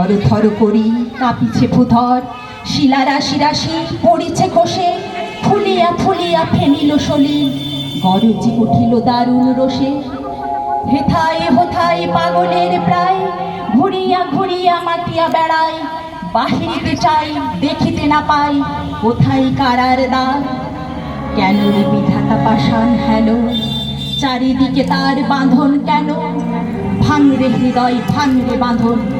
থর থর করি, কাঁপিছে ভূধর শিলারাশি রাশি রাশি পড়িছে কষে। ফুলিয়া ফুলিয়া ফেনিল সলি। গরজি উঠিল দারুণ রোষে হেথায় হোথায় পাগলের প্রায়। ঘুরিয়া ঘুরিয়া মাতিয়া বেড়ায়। বাহিরিতে চাই, দেখিতে না পাই। কোথায় কারার দ্বার? কেন রে বিধাতা পাষাণ হেন? চারিদিকে তার বাঁধন কেন? ভাঙরে হৃদয় ভাঙরে বাঁধন।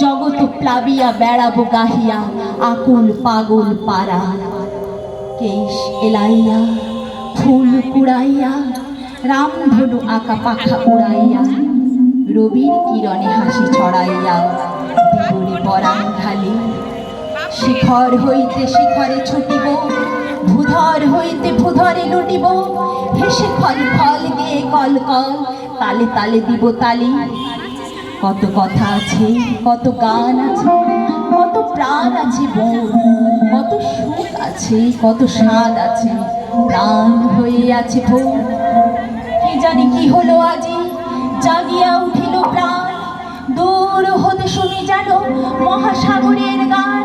জগত প্লাবিয়া বেড়াবো গাহিয়া, আকুল পাগল পারা কেশ এলাইয়া, ফুল কুড়াইয়া, রামধনু আঁকা পাখা উড়াইয়া, রবির কিরণে হাসি ছড়াইয়া বিবরে পরাণ ঢালি শিখর হইতে শিখরে ছুটিব, ভূধর হইতে ভূধরে লুটিব হেসে খল খল দিয়ে কল কল তালে তালে দিব তালি। কত কথা আছে, কত গান আছে, কত প্রাণ আছে বোন কত সুখ আছে, কত স্বাদ আছে, প্রাণ হয়ে আছে ভোর কি জানি কি হলো আজি? জাগিয়া উঠিল প্রাণ। দূর হতে শুনি যেন মহাসাগরের গান।